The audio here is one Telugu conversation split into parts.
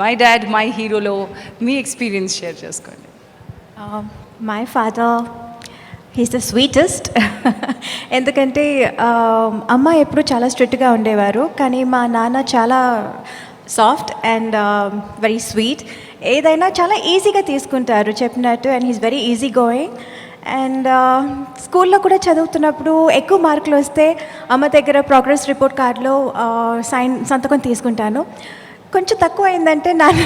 మై డాడ్ మై హీరోలో మీ ఎక్స్పీరియన్స్ షేర్ చేసుకోండి. My father he's the sweetest ఎందుకంటే um, అమ్మ ఎప్పుడు చాలా స్ట్రిక్ట్గా ఉండేవారు. కానీ మా నాన్న చాలా సాఫ్ట్ అండ్ వెరీ స్వీట్ ఏదైనా చాలా ఈజీగా తీసుకుంటారు చెప్పినట్టు. And he's very easy going and స్కూల్లో కూడా చదువుతున్నప్పుడు ఎక్కువ మార్కులు వస్తే అమ్మ దగ్గర ప్రోగ్రెస్ రిపోర్ట్ కార్డులో సైన్ సంతకం తీసుకుంటాను. కొంచెం తక్కువ అయిందంటే నాన్న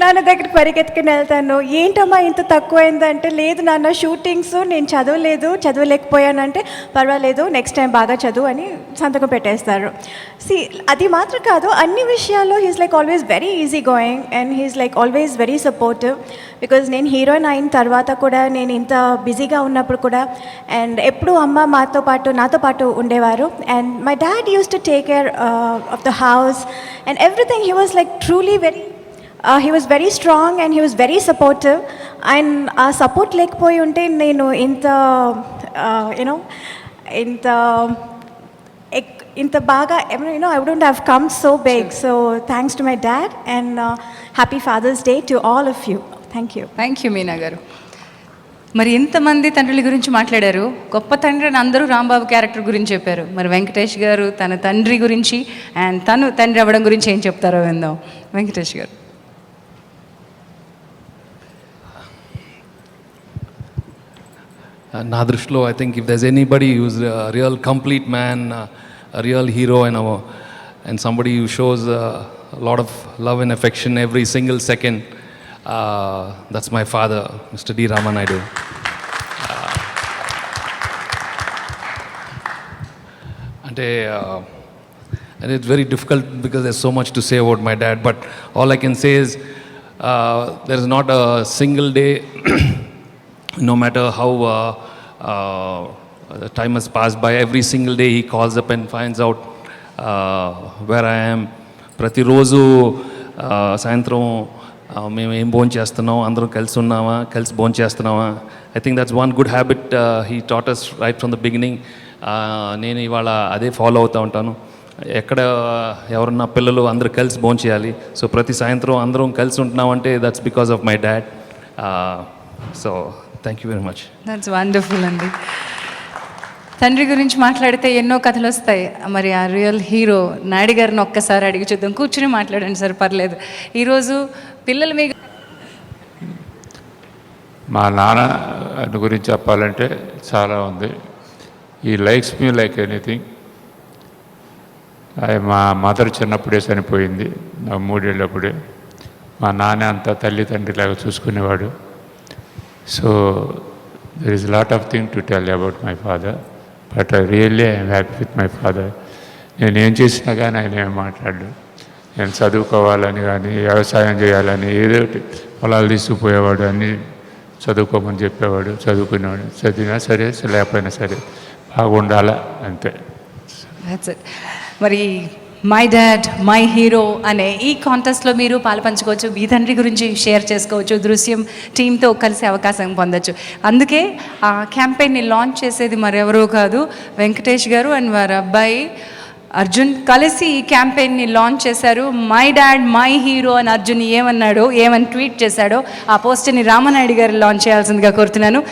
నాన్న దగ్గర పరిగెత్తుకుని వెళ్తాను. ఏంటమ్మా ఇంత తక్కువైందంటే లేదు నాన్న షూటింగ్స్ నేను చదవలేదు చదవలేకపోయానంటే పర్వాలేదు నెక్స్ట్ టైం బాగా చదువు అని సంతకం పెట్టేస్తారు. సి అది మాత్రం కాదు అన్ని విషయాల్లో he's like always very easy going and he's like always very supportive because నేను హీరోయిన్ అయిన తర్వాత కూడా నేను ఇంత బిజీగా ఉన్నప్పుడు కూడా అండ్ ఎప్పుడు అమ్మ మాతో పాటు నాతో పాటు ఉండేవారు. And my dad used to take care of the house and everything he was like truly very he was very strong and he was very supportive and ఆ సపోర్ట్ లేకపోయి ఉంటే నేను ఇంత యూనో ఇంత ఎక్ ఇంత బాగా you know I wouldn't have come so big so thanks to my dad and happy father's day to all of you thank you thank you Meena garu. మరి ఎంతమంది తండ్రుల గురించి మాట్లాడారు. గొప్ప తండ్రి అని అందరూ రాంబాబు క్యారెక్టర్ గురించి చెప్పారు. మరి వెంకటేష్ గారు తన తండ్రి గురించి అండ్ తను తండ్రి అవ్వడం గురించి ఏం చెప్తారో విందాం. వెంకటేష్ గారు. నా దృష్టిలో I think if there's anybody use real complete man real hero and and somebody you shows lot of love and affection every single second that's my father mister D Ramanaidu అంటే uh, and it's very difficult because there's so much to say about my dad but all i can say is uh, there is not a single day no matter how uh, uh, the time has passed by every single day he calls up and finds out uh, where i am. ప్రతిరోజు uh, సాయంత్రం uh, మేము ఏం భోజనం చేస్తున్నాం అందరం కలిసి ఉన్నామా కలిసి భోజనం చేస్తున్నామా? I think that's one good habit he taught us right from the beginning నేను ఇవాళ అదే ఫాలో అవుతూ ఉంటాను. ఎక్కడ uh, ఎవరన్నా పిల్లలు అందరూ కలిసి భోజనం చేయాలి. సో ప్రతి సాయంత్రం అందరం కలిసి ఉంటున్నామంటే that's because of my dad so thank you very much that's wonderful అండి తండ్రి గురించి మాట్లాడితే ఎన్నో కథలు వస్తాయి. మరి ఆ రియల్ హీరో నాయుడు గారిని ఒక్కసారి అడిగి చూద్దాం. కూర్చుని మాట్లాడండి సార్ పర్లేదు. ఈరోజు పిల్లలు మీకు మా నాన్న గురించి చెప్పాలంటే చాలా ఉంది. ఈ లైక్స్ మీ లైక్ ఎనీథింగ్ మా మదర్ చిన్నప్పుడే చనిపోయింది. నా మూడేళ్ళప్పుడే. మా నాన్న అంతా తల్లి తండ్రిలాగా so there is lot of thing to tell about my father but I really I'm happy with my father నేను ఏం చేసినా కానీ ఆయన ఏం మాట్లాడు నేను చదువుకోవాలని కానీ వ్యవసాయం చేయాలని ఏదో ఒకటి పొలాలు తీసుకుపోయేవాడు అన్నీ చదువుకోమని చెప్పేవాడు చదువుకునేవాడు. చదివినా సరే లేకపోయినా సరే బాగుండాలా అంతే. మరి మై డాడ్ మై హీరో అనే ఈ కాంటెస్ట్లో మీరు పాల్పంచుకోవచ్చు. మీ తండ్రి గురించి షేర్ చేసుకోవచ్చు. దృశ్యం టీంతో కలిసి అవకాశం పొందొచ్చు. అందుకే ఆ క్యాంపెయిన్ని లాంచ్ చేసేది మరెవరో కాదు వెంకటేష్ గారు అండ్ వారి అబ్బాయి అర్జున్. కలిసి ఈ క్యాంపెయిన్ని లాంచ్ చేశారు. మై డాడ్ మై హీరో అని అర్జున్ ఏమన్నాడో ఏమని ట్వీట్ చేశాడో ఆ పోస్ట్ని రామనాయుడు గారు లాంచ్ చేయాల్సిందిగా కోరుతున్నాను.